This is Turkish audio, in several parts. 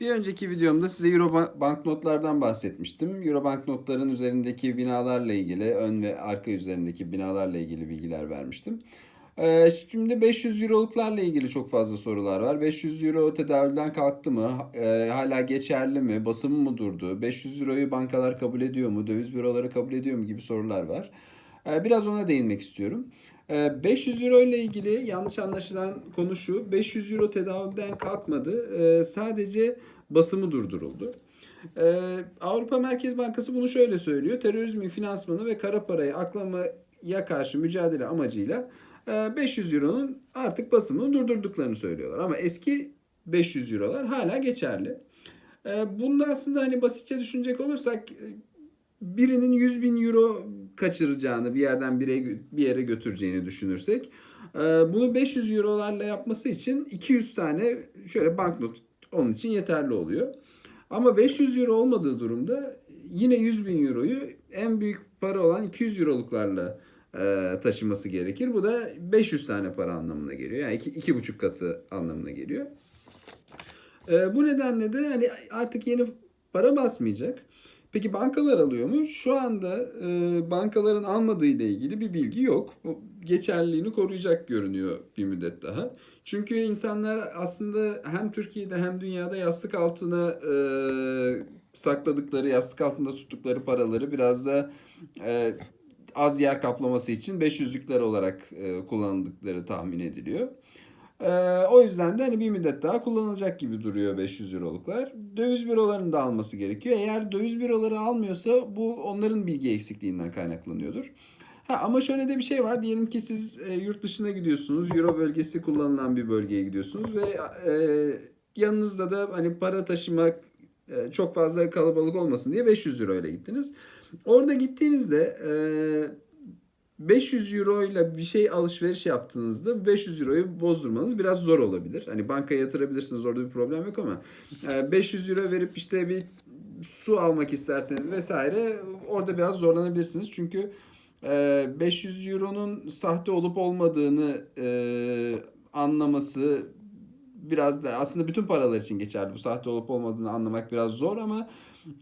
Bir önceki videomda size Euro ban- banknotlardan bahsetmiştim. Euro banknotların üzerindeki binalarla ilgili, ön ve arka üzerindeki binalarla ilgili bilgiler vermiştim. Ee, şimdi 500 Euro'luklarla ilgili çok fazla sorular var. 500 Euro tedavülden kalktı mı? Ee, hala geçerli mi? Basımı mı durdu? 500 Euro'yu bankalar kabul ediyor mu? Döviz büroları kabul ediyor mu? gibi sorular var. Ee, biraz ona değinmek istiyorum. Ee, 500 euro ile ilgili yanlış anlaşılan konu şu. 500 euro tedavülden kalkmadı. Ee, sadece basımı durduruldu. Ee, Avrupa Merkez Bankası bunu şöyle söylüyor. Terörizmin finansmanı ve kara parayı aklamaya karşı mücadele amacıyla e, 500 euronun artık basımını durdurduklarını söylüyorlar. Ama eski 500 eurolar hala geçerli. Ee, Bunda aslında hani basitçe düşünecek olursak e, birinin 100 bin euro kaçıracağını bir yerden bir yere, bir yere götüreceğini düşünürsek e, bunu 500 eurolarla yapması için 200 tane şöyle banknot onun için yeterli oluyor. Ama 500 euro olmadığı durumda yine 100 bin euroyu en büyük para olan 200 euroluklarla e, taşıması gerekir. Bu da 500 tane para anlamına geliyor. Yani iki, iki buçuk katı anlamına geliyor. E, bu nedenle de hani artık yeni para basmayacak. Peki bankalar alıyor mu? Şu anda e, bankaların almadığı ile ilgili bir bilgi yok. Bu geçerliliğini koruyacak görünüyor bir müddet daha. Çünkü insanlar aslında hem Türkiye'de hem dünyada yastık altına e, sakladıkları, yastık altında tuttukları paraları biraz da e, az yer kaplaması için 500'lükler olarak e, kullanıldıkları tahmin ediliyor. Ee, o yüzden de hani bir müddet daha kullanılacak gibi duruyor 500 euroluklar. Döviz bürolarının da alması gerekiyor. Eğer döviz büroları almıyorsa bu onların bilgi eksikliğinden kaynaklanıyordur. Ha, ama şöyle de bir şey var. Diyelim ki siz e, yurt dışına gidiyorsunuz. Euro bölgesi kullanılan bir bölgeye gidiyorsunuz ve e, yanınızda da hani para taşımak e, çok fazla kalabalık olmasın diye 500 euro ile gittiniz. Orada gittiğinizde e, 500 euro ile bir şey alışveriş yaptığınızda 500 euroyu bozdurmanız biraz zor olabilir. Hani bankaya yatırabilirsiniz orada bir problem yok ama e, 500 euro verip işte bir su almak isterseniz vesaire orada biraz zorlanabilirsiniz. Çünkü e, 500 euronun sahte olup olmadığını e, anlaması biraz da aslında bütün paralar için geçerli. Bu sahte olup olmadığını anlamak biraz zor ama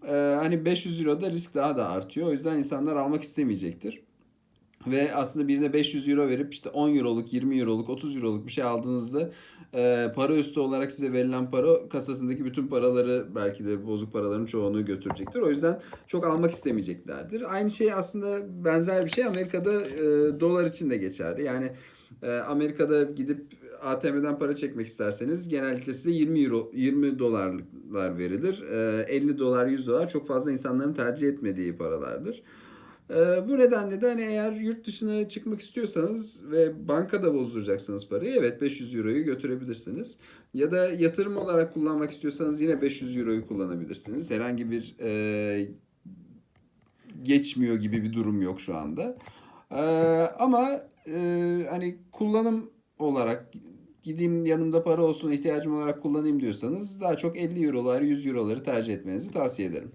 e, hani 500 euroda risk daha da artıyor. O yüzden insanlar almak istemeyecektir. Ve aslında birine 500 euro verip işte 10 euroluk, 20 euroluk, 30 euroluk bir şey aldığınızda e, para üstü olarak size verilen para kasasındaki bütün paraları belki de bozuk paraların çoğunu götürecektir. O yüzden çok almak istemeyeceklerdir. Aynı şey aslında benzer bir şey Amerika'da e, dolar için de geçerli. Yani e, Amerika'da gidip ATM'den para çekmek isterseniz genellikle size 20 euro 20 dolarlar verilir. E, 50 dolar 100 dolar çok fazla insanların tercih etmediği paralardır. Ee, bu nedenle de hani eğer yurt dışına çıkmak istiyorsanız ve bankada bozduracaksınız parayı evet 500 euroyu götürebilirsiniz. Ya da yatırım olarak kullanmak istiyorsanız yine 500 euroyu kullanabilirsiniz. Herhangi bir e, geçmiyor gibi bir durum yok şu anda. Ee, ama e, hani kullanım olarak gideyim yanımda para olsun ihtiyacım olarak kullanayım diyorsanız daha çok 50 eurolar 100 euroları tercih etmenizi tavsiye ederim.